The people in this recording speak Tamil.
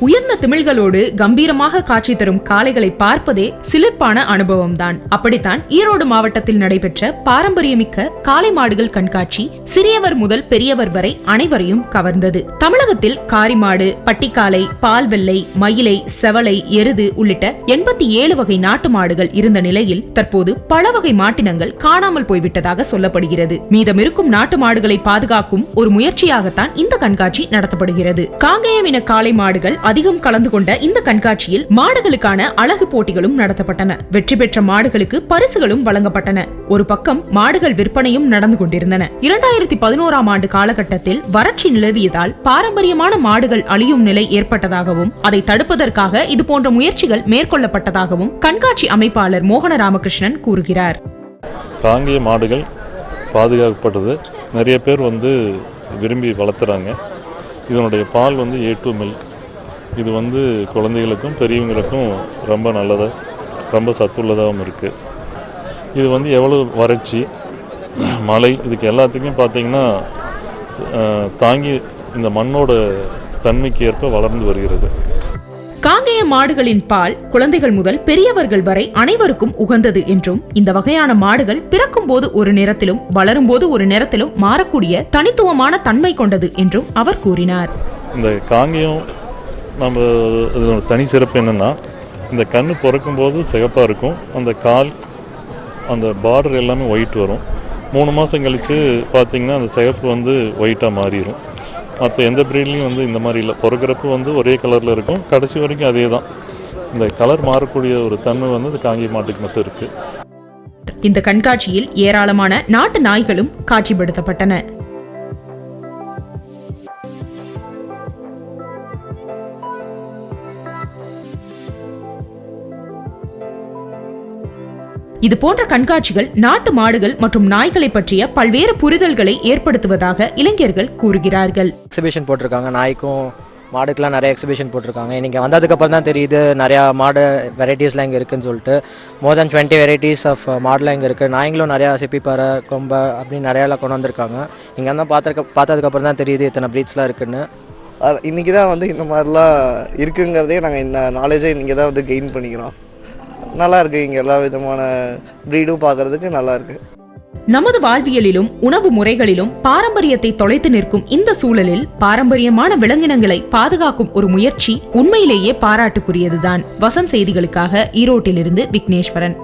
உயர்ந்த திமிழ்களோடு கம்பீரமாக காட்சி தரும் காளைகளை பார்ப்பதே சிலிர்ப்பான அனுபவம்தான். அப்படித்தான் ஈரோடு மாவட்டத்தில் நடைபெற்ற பாரம்பரியமிக்க காளை மாடுகள் கண்காட்சி சிறியவர் முதல் பெரியவர் வரை அனைவரையும் கவர்ந்தது. தமிழகத்தில் காரிமாடு பட்டிக்காலை பால் வெள்ளை மயிலை செவலை எருது உள்ளிட்ட எண்பத்தி ஏழு வகை நாட்டு மாடுகள் இருந்த நிலையில் தற்போது பல வகை மாட்டினங்கள் காணாமல் போய்விட்டதாக சொல்லப்படுகிறது. மீதமிருக்கும் நாட்டு மாடுகளை பாதுகாக்கும் ஒரு முயற்சியாகத்தான் இந்த கண்காட்சி நடத்தப்படுகிறது. காங்கேயம் இன காளை மாடுகள் அதிகம் கலந்து கொண்ட இந்த கண்காட்சியில் மாடுகளுக்கான அழகு போட்டிகளும் நடத்தப்பட்டன. வெற்றி பெற்ற மாடுகளுக்கு பரிசுகளும் வழங்கப்பட்டன. ஒரு பக்கம் மாடுகள் விற்பனையும் நடந்து கொண்டிருந்தன. இரண்டாயிரத்தி பதினோராம் ஆண்டு காலகட்டத்தில் வறட்சி நிலவியதால் பாரம்பரியமான மாடுகள் அழியும் நிலை ஏற்பட்டதாகவும் அதை தடுப்பதற்காக இது போன்ற முயற்சிகள் மேற்கொள்ளப்பட்டதாகவும் கண்காட்சி அமைப்பாளர் மோகன ராமகிருஷ்ணன் கூறுகிறார். காங்கிய மாடுகள் பாதுகாக்கப்பட்டது. நிறைய பேர் வந்து விரும்பி வளர்த்துறாங்க. இதனுடைய பால் வந்து ஏ டூ மில்க் இது வந்து குழந்தைகளுக்கும் பெரியவங்களுக்கும் ரொம்ப நல்லதாக ரொம்ப சத்துள்ளதாகவும் இருக்குது இது வந்து எவ்வளோ வறட்சி மழை இதுக்கு எல்லாத்துக்கும் பார்த்தீங்கன்னா தாங்கி இந்த மண்ணோட தன்மைக்கு ஏற்ப வளர்ந்து வருகிறது. காங்கேய மாடுகளின் பால் குழந்தைகள் முதல் பெரியவர்கள் வரை அனைவருக்கும் உகந்தது என்றும் இந்த வகையான மாடுகள் பிறக்கும் போது ஒரு நிறத்திலும் வளரும் போது ஒரு நிறத்திலும் மாறக்கூடிய தனித்துவமான தன்மை கொண்டது என்றும் அவர் கூறினார். இந்த காங்கேயம் நம்ம இதில் தனி சிறப்பு என்னென்னா இந்த கண்ணு பிறக்கும்போது சிகப்பாக இருக்கும். அந்த கால் அந்த பார்டர் எல்லாமே ஒயிட் வரும். மூணு மாதம் கழித்து பார்த்தீங்கன்னா அந்த சிகப்பு வந்து ஒயிட்டாக மாறிடும் மற்ற எந்த ப்ரீட்லேயும் வந்து இந்த மாதிரி இல்லை. பிறக்கிறப்ப வந்து ஒரே கலரில் இருக்கும். கடைசி வரைக்கும் அதே தான் இந்த கலர் மாறக்கூடிய ஒரு தன்மை வந்து இந்த காங்கி மாட்டுக்கு மட்டும் இருக்குது இந்த கண்காட்சியில் ஏராளமான நாட்டு நாய்களும் காட்சிப்படுத்தப்பட்டன. இது போன்ற கண்காட்சிகள் நாட்டு மாடுகள் மற்றும் நாய்களை பற்றிய பல்வேறு புரிதல்களை ஏற்படுத்துவதாக இளைஞர்கள் கூறுகிறார்கள். எக்ஸிபிஷன் போட்டிருக்காங்க. நாய்க்கும் மாடுக்கெலாம் நிறைய எக்ஸிபிஷன் போட்டிருக்காங்க. இன்றைக்கி வந்ததுக்கப்புறம் தான் தெரியுது நிறையா மாடு வெரைட்டிஸ்லாம் இங்கே இருக்குன்னு சொல்லிட்டு. More than twenty varieties of மாடெலாம் இங்கே இருக்குது நாய்ங்களும் நிறையா சிப்பிப்பாறை கொம்பை அப்படின்னு நிறையாலாம் கொண்டு வந்திருக்காங்க. இங்கே தான் பார்த்துருக்க பார்த்ததுக்கப்புறம் தான் தெரியுது இத்தனை ப்ரீட்ஸ்லாம் இருக்குன்னு. அது இன்னைக்கு தான் வந்து இந்த மாதிரிலாம் இருக்குங்கிறதே நாங்கள் இந்த நாலேஜை இங்கே தான் வந்து கெயின் பண்ணிக்கிறோம். நல்லா இருக்கு இங்கே எல்லா விதமான ப்ரீடும் பார்க்கறதுக்கு நல்லா இருக்கு நமது வாழ்வியலிலும் உணவு முறைகளிலும் பாரம்பரியத்தை தொலைத்து நிற்கும் இந்த சூழலில் பாரம்பரியமான விலங்கினங்களை பாதுகாக்கும் ஒரு முயற்சி உண்மையிலேயே பாராட்டுக்குரியதுதான். வசந்த் செய்திகளுக்காக ஈரோட்டிலிருந்து விக்னேஸ்வரன்.